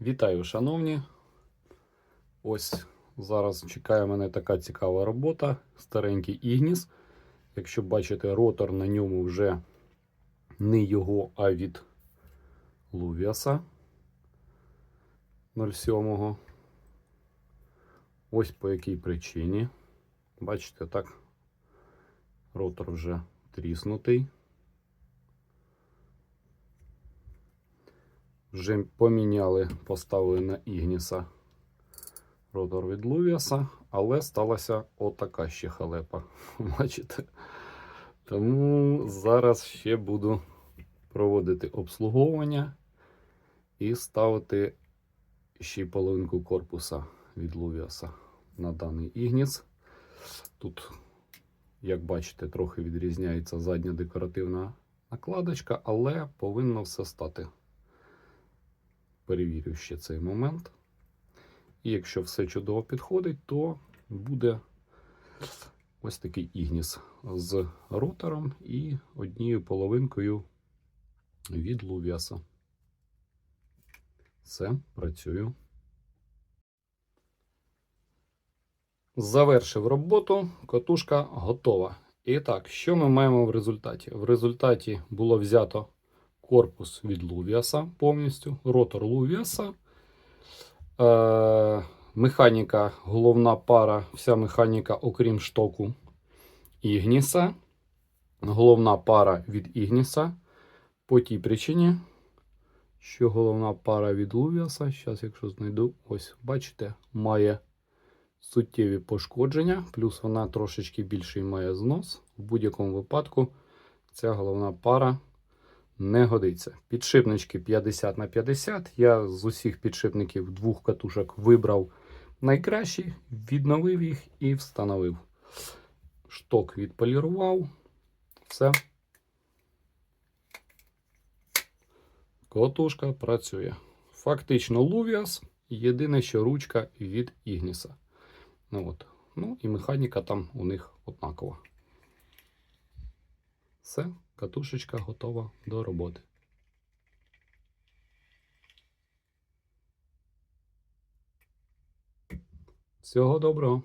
Вітаю, шановні. Ось зараз чекає мене така цікава робота. Старенький Ігніс. Якщо бачите, ротор на ньому вже не його, а від Лувіаса 07. Ось по якій причині. Бачите, так, ротор вже тріснутий. Вже поміняли, поставили на Ігніса ротор від Лувіаса, але сталася отака ще халепа. Бачите? Тому зараз ще буду проводити обслуговування і ставити ще половинку корпуса від Лувіаса на даний Ігніс. Тут, як бачите, трохи відрізняється задня декоративна накладочка, але повинно все стати перевірю ще цей момент. І якщо все чудово підходить, то буде ось такий ігніс з ротором і однією половинкою від Лувіаса. Все, працюю. Завершив роботу, катушка готова. І так, що ми маємо в результаті? В результаті було взято корпус від Лувіаса повністю, ротор Лувіаса. Е, механіка, головна пара, вся механіка, окрім штоку Ігніса. Головна пара від Ігніса. По тій причині, що головна пара від Лувіаса, зараз, якщо знайду, ось, бачите, має суттєві пошкодження, плюс вона трошечки більший має знос. В будь-якому випадку ця головна пара не годиться. Підшипнички 50 на 50. Я з усіх підшипників двох катушок вибрав найкращі, відновив їх і встановив. Шток відполірував. Все. Катушка працює. Фактично Лувіас. Єдине, що ручка від Ігніса. Ну, от. ну і механіка там у них однакова. Все, катушечка готова до роботи. Всього доброго!